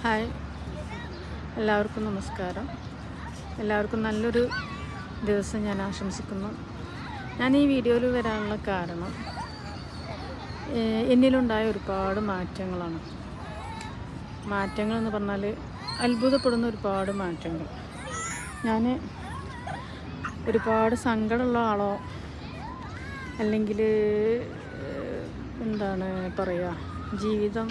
Hi. എല്ലാവർക്കും നമസ്കാരം. എല്ലാവർക്കും നല്ലൊരു ദിവസം ഞാൻ ആശംസിക്കുന്നു. ഞാൻ ഈ വീഡിയോയിൽ വരാനുള്ള കാരണം എന്നിലുണ്ടായ ഒരുപാട് മാറ്റങ്ങളാണ്. മാറ്റങ്ങൾ എന്ന് പറഞ്ഞാൽ അത്ഭുതപ്പെടുന്ന ഒരുപാട് മാറ്റങ്ങൾ. ഞാൻ ഒരുപാട് സങ്കടമുള്ള ആളോ അല്ലെങ്കിൽ എന്താണ് പറയുക ജീവിതം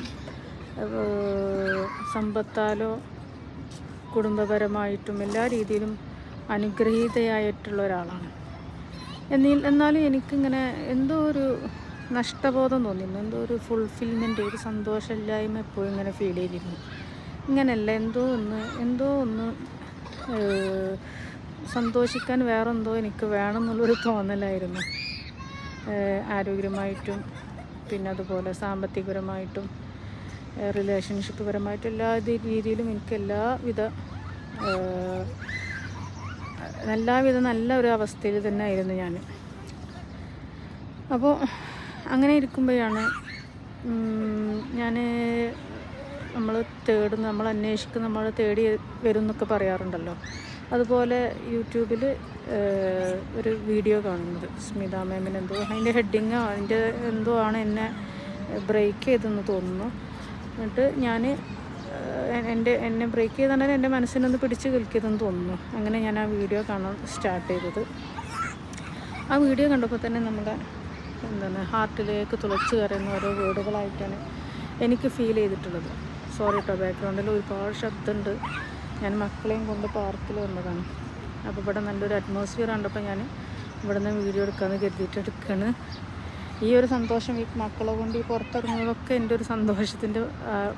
സമ്പത്താലോ കുടുംബപരമായിട്ടും എല്ലാ രീതിയിലും അനുഗ്രഹീതയായിട്ടുള്ള ഒരാളാണ്. എന്നീ എന്നാലും എനിക്കിങ്ങനെ എന്തോ ഒരു നഷ്ടബോധം തോന്നിയിരുന്നു. എന്തോ ഒരു ഫുൾഫിൽമെന്റ് ഒരു സന്തോഷമില്ലായ്മ എപ്പോഴും ഇങ്ങനെ ഫീൽ ചെയ്തിരുന്നു. ഇങ്ങനെയല്ല എന്തോ ഒന്ന് എന്തോ ഒന്ന് സന്തോഷിക്കാൻ വേറെന്തോ എനിക്ക് വേണം എന്നുള്ളൊരു തോന്നലായിരുന്നു ആരോഗ്യമായിട്ടും പിന്നെ അതുപോലെ സാമ്പത്തികപരമായിട്ടും റിലേഷൻഷിപ്പ് പരമായിട്ട് എല്ലാ രീതിയിലും എനിക്ക് എല്ലാവിധ എല്ലാവിധ നല്ല ഒരു അവസ്ഥയിൽ തന്നെ ആയിരുന്നു ഞാൻ അപ്പോൾ അങ്ങനെ ഇരിക്കുമ്പോഴാണ് ഞാൻ നമ്മൾ തേടുന്ന നമ്മൾ അന്വേഷിക്കുന്ന നമ്മൾ തേടി വരും എന്നൊക്കെ പറയാറുണ്ടല്ലോ. അതുപോലെ യൂട്യൂബിൽ ഒരു വീഡിയോ കാണുന്നത്. സ്മിത മാമിന് എന്തോ അതിന്റെ ഹെഡിങ്ങോ അതിന്റെ എന്തോ ആണ് എന്നെ ബ്രേക്ക് ചെയ്തെന്ന് തോന്നുന്നു. എന്നിട്ട് ഞാൻ എന്റെ എന്നെ ബ്രേക്ക് ചെയ്താൽ എന്റെ മനസ്സിനൊന്ന് പിടിച്ച് കളിക്കിയതെന്ന് തോന്നുന്നു. അങ്ങനെ ഞാൻ ആ വീഡിയോ കാണാൻ സ്റ്റാർട്ട് ചെയ്തത്. ആ വീഡിയോ കണ്ടപ്പോൾ തന്നെ നമ്മുടെ എന്താണ് ഹാർട്ടിലേക്ക് തുളച്ച് കയറുന്ന ഓരോ വേർഡുകളായിട്ടാണ് എനിക്ക് ഫീൽ ചെയ്തിട്ടുള്ളത്. സോറി കേട്ടോ ബാക്ക്ഗ്രൗണ്ടിൽ ഒരുപാട് ശബ്ദമുണ്ട് ഞാൻ മക്കളെയും കൊണ്ട് പാർക്കിൽ വന്നതാണ്. അപ്പോൾ ഇവിടെ നല്ലൊരു അറ്റ്മോസ്ഫിയർ കണ്ടപ്പോൾ ഞാൻ ഇവിടെ നിന്ന് വീഡിയോ എടുക്കാമെന്ന് കരുതിയിട്ട് എടുക്കുകയാണ് ഈ ഒരു സന്തോഷം ഈ മക്കളെ കൊണ്ട് ഈ പുറത്തിറങ്ങുന്നതൊക്കെ എന്റെ ഒരു സന്തോഷത്തിന്റെ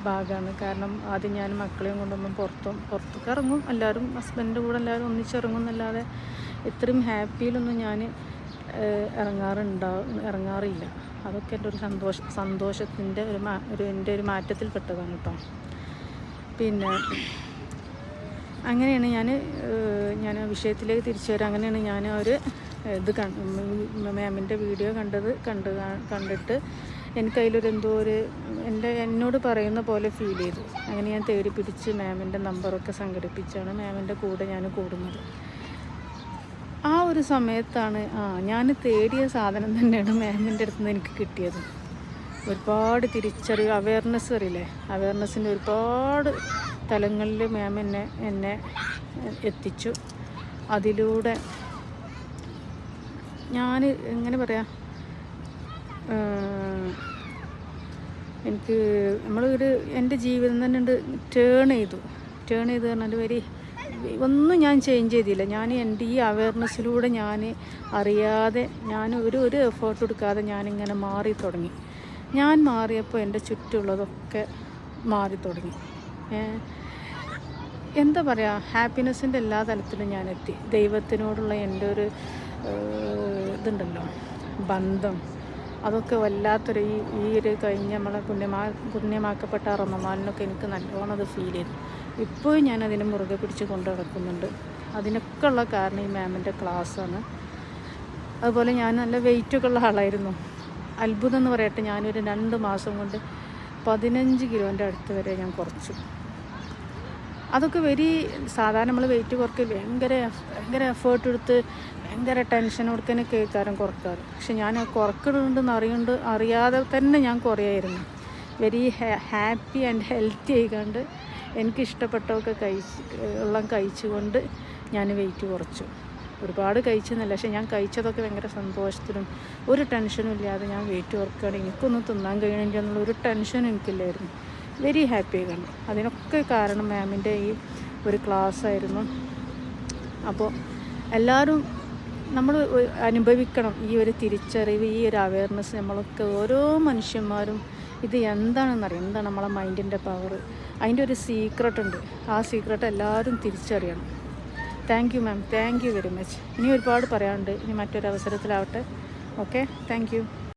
ഭാഗമാണ്. കാരണം ആദ്യം ഞാൻ മക്കളെയും കൊണ്ടൊന്നും പുറത്തും പുറത്തൊക്കെ ഇറങ്ങും. എല്ലാവരും ഹസ്ബൻഡിന്റെ കൂടെ എല്ലാവരും ഒന്നിച്ചിറങ്ങും എന്നല്ലാതെ ഇത്രയും ഹാപ്പിയിലൊന്നും ഞാൻ ഇറങ്ങാറുണ്ടാവും ഇറങ്ങാറില്ല. അതൊക്കെ എന്റെ ഒരു സന്തോഷ സന്തോഷത്തിന്റെ ഒരു ഒരു എന്റെ ഒരു മാറ്റത്തിൽ പെട്ടതാണ് കേട്ടോ പിന്നെ അങ്ങനെയാണ് ഞാൻ ഞാൻ വിഷയത്തിലേക്ക് തിരിച്ചു വരാം. അങ്ങനെയാണ് ഞാൻ ഒരു ഇത് മാമിന്റെ വീഡിയോ കണ്ടത് കണ്ട് കണ്ടിട്ട് എനിക്ക് അതിലൊരു എന്തോ ഒരു എന്റെ എന്നോട് പറയുന്ന പോലെ ഫീൽ ചെയ്തു. അങ്ങനെ ഞാൻ തേടി പിടിച്ച് മാമിന്റെ നമ്പറൊക്കെ സംഘടിപ്പിച്ചാണ് മാമിന്റെ കൂടെ ഞാൻ കൂടുന്നത്. ആ ഒരു സമയത്താണ് ആ ഞാൻ തേടിയ സാധനം തന്നെയാണ് മാമിന്റെ അടുത്ത് നിന്ന് എനിക്ക് കിട്ടിയത്. ഒരുപാട് തിരിച്ചറിവ് അവയർനെസ് അറിയില്ലേ? അവയർനെസ്സിന്റെ ഒരുപാട് തലങ്ങളിൽ മാം എന്നെ എന്നെ എത്തിച്ചു. അതിലൂടെ ഞാൻ എങ്ങനെ പറയാ എനിക്ക് നമ്മളൊരു എന്റെ ജീവിതം തന്നെ ഉണ്ട് ടേൺ ചെയ്തു. ടേൺ ചെയ്ത് പറഞ്ഞാൽ വരി ഒന്നും ഞാൻ ചേഞ്ച് ചെയ്തില്ല. ഞാൻ എന്റെ ഈ അവയർനെസ്സിലൂടെ ഞാൻ അറിയാതെ ഞാൻ ഒരു ഒരു എഫേർട്ട് എടുക്കാതെ ഞാനിങ്ങനെ മാറി തുടങ്ങി. ഞാൻ മാറിയപ്പോൾ എന്റെ ചുറ്റുമുള്ളതൊക്കെ മാറി തുടങ്ങി. എന്താ പറയുക ഹാപ്പിനെസ്സിന്റെ എല്ലാ തലത്തിലും ഞാൻ എത്തി ദൈവത്തിനോടുള്ള എന്റെ ഒരു ഇതുണ്ടല്ലോ ബന്ധം. അതൊക്കെ വല്ലാത്തൊരു ഈ ഈ ഒരു കഴിഞ്ഞ നമ്മളെ പുണ്യമാ പുണ്യമാക്കപ്പെട്ട റമമാലിനൊക്കെ എനിക്ക് നല്ലോണം അത് ഫീൽ ചെയ്തു. ഇപ്പോഴും ഞാൻ അതിനെ മുറുകെ പിടിച്ച് കൊണ്ട് നടക്കുന്നുണ്ട്. അതിനൊക്കെ ഉള്ള കാരണം ഈ മാമിന്റെ ക്ലാസ്സാണ് അതുപോലെ ഞാൻ നല്ല വെയിറ്റൊക്കെ ഉള്ള ആളായിരുന്നു. അത്ഭുതം എന്ന് പറയട്ടെ ഞാനൊരു രണ്ട് മാസം കൊണ്ട് പതിനഞ്ച് കിലോന്റെ അടുത്ത് വരെ ഞാൻ കുറച്ചു. അതൊക്കെ വെരി സാധാരണ നമ്മൾ വെയിറ്റ് കുറയ്ക്കുക ഭയങ്കര ഭയങ്കര എഫേർട്ട് എടുത്ത് ഭയങ്കര ടെൻഷൻ കൊടുക്കാൻ കേൾക്കാറും കുറക്കാറ് പക്ഷെ ഞാൻ കുറക്കുന്നുണ്ടെന്ന് അറിയുന്നുണ്ട് അറിയാതെ തന്നെ ഞാൻ കുറയായിരുന്നു. വെരി ഹാപ്പി ആൻഡ് ഹെൽത്തി ആയിക്കൊണ്ട് എനിക്ക് ഇഷ്ടപ്പെട്ടതൊക്കെ കഴിച്ച് ഉള്ള കഴിച്ചുകൊണ്ട് ഞാൻ വെയിറ്റ് കുറച്ചു. ഒരുപാട് കഴിച്ചെന്നല്ല പക്ഷെ ഞാൻ കഴിച്ചതൊക്കെ ഭയങ്കര സന്തോഷത്തിലും ഒരു ടെൻഷനും ഇല്ലാതെ ഞാൻ വെയിറ്റ് കുറക്കുകയാണ് എനിക്കൊന്നും തിന്നാൻ കഴിയണമെങ്കിൽ എന്നുള്ള ഒരു ടെൻഷനും എനിക്കില്ലായിരുന്നു. വെരി ഹാപ്പി ആയിരുന്നു അതിനൊക്കെ കാരണം മാമിന്റെ ഈ ഒരു ക്ലാസ് ആയിരുന്നു. അപ്പോൾ എല്ലാവരും നമ്മൾ അനുഭവിക്കണം ഈ ഒരു തിരിച്ചറിവ് ഈ ഒരു അവയർനെസ് നമ്മളൊക്കെ ഓരോ മനുഷ്യന്മാരും ഇത് എന്താണെന്നറിയാം. എന്താണ് നമ്മളെ മൈൻഡിന്റെ പവർ അതിന്റെ ഒരു സീക്രട്ട് ഉണ്ട്. ആ സീക്രട്ട് എല്ലാവരും തിരിച്ചറിയണം. Thank you ma'am thank you very much ഇനി ഒരുപാട് പറയാനുണ്ട്. ഇനി മറ്റൊരു അവസരത്തിലാവട്ടെ ഓക്കെ താങ്ക് യു